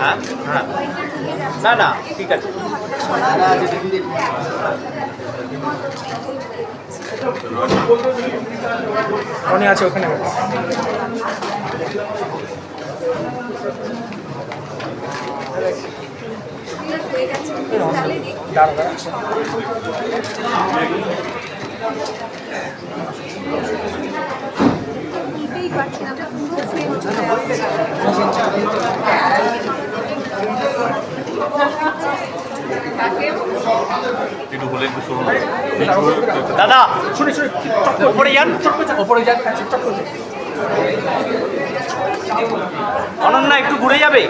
হ্যাঁ হ্যাঁ না না ঠিক আছে অনেক আছে ওখানে। দাঁড়া পারছি না পুরো। ফ্রেম চলে দাদা! শুনে শুনে। ওপরে যান। ওপরে যান। অনন্যা একটু ঘুরে যাবে?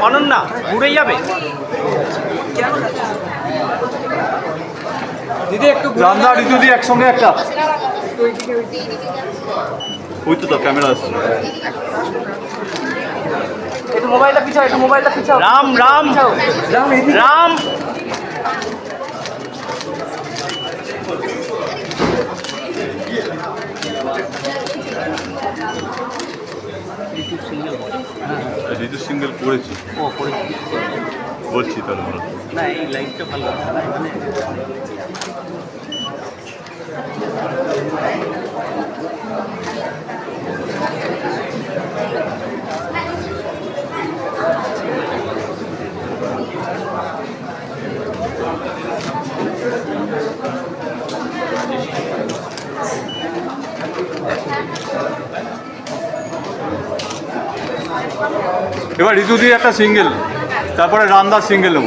অনন্যা ঘুরে যাবে? দিদি একটু রান্না ঋতু দিয়ে একসঙ্গে একটা। ওই তো তো ক্যামেরা আছে একটু মোবাইলটা পিছাও একটু মোবাইলটা পিছাও। রাম রাম। রাম রাম। ঋতু সিঙ্গেল করেছি। ও বলছি তাহলে না এই লাইফটা ভালো মানে এবার ঋতু দিয়ে একটা সিঙ্গেল তারপরে রান্দার সিঙ্গেল নেব।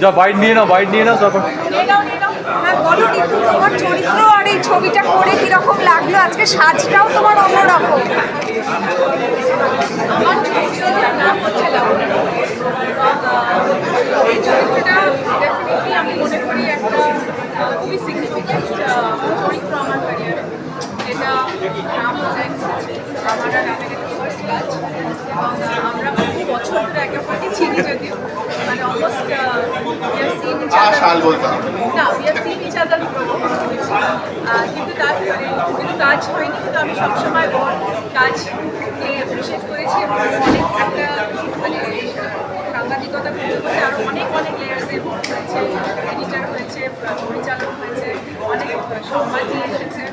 যা বাইট নিয়ে না বাইট নিয়ে নাও, তারপর। তোমার চরিত্র আর এই ছবিটা করে কীরকম লাগল? আজকে সাজটাও তোমার অন্যরকম আমার চরিত্রটার নাম হচ্ছে লাবণ্য। এবং এই চরিত্রটা ডেফিনেটলি আমি মনে করি একটা আহ, খুবই সিগনিফিক্যান্ট চরিত্র আমার ক্যারিয়ারে যেটা নাম হচ্ছে আমার আর রামের একটা ফার্স্ট কাজ এবং আহ, আমরা বহু বছর ধরে একে অপরকে চিনি যদিও মানে অলমোস্ট সিন সাল each other কিন্তু কাজ হয়নি, কিন্তু আমি সবসময় অনেক একটা মানে আরও অনেক অনেক হয়েছে এডিটার হয়েছে হয়েছে, অনেক সংবাদ নিয়ে এসেছে।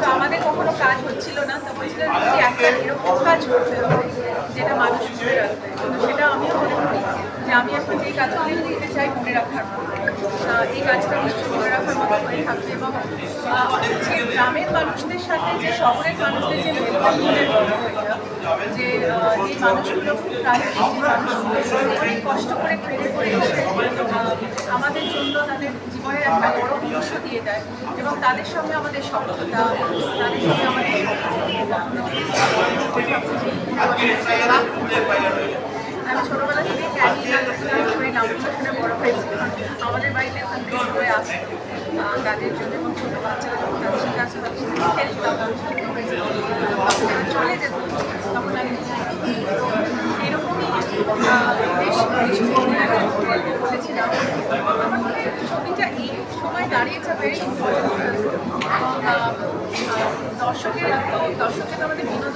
তো আমাদের কখনো কাজ হচ্ছিল না, তো বলছিলেন কাজ করতে হবে, যেটা মানুষ মনে রাখবে তো সেটা আমিও মনে করি যে আমি এখন যেই কাজগুলি দিতে চাই, মনে রাখার এই কাজটা নিশ্চয়ই মনে রাখার মতো করে থাকবে এবং যে গ্রামের মানুষদের সাথে, যে শহরের মানুষদের যে মেলবন্ধনের যে যে মানুষগুলো খুব প্রান্তিক যে মানুষগুলো অনেক কষ্ট করে ট্রেনে করে এসে আমাদের জন্য তাদের জীবনের একটা বড় অংশ দিয়ে দেয় এবং তাদের সঙ্গে আমাদের সফলতা, তাদের সঙ্গে আমাদের চলে যেত বেশ কিছু ছবিটা এই সময় দাঁড়িয়েছে ভেরি ইম্পর্টেন্ট দর্শকের তো আমাদের বিনোদন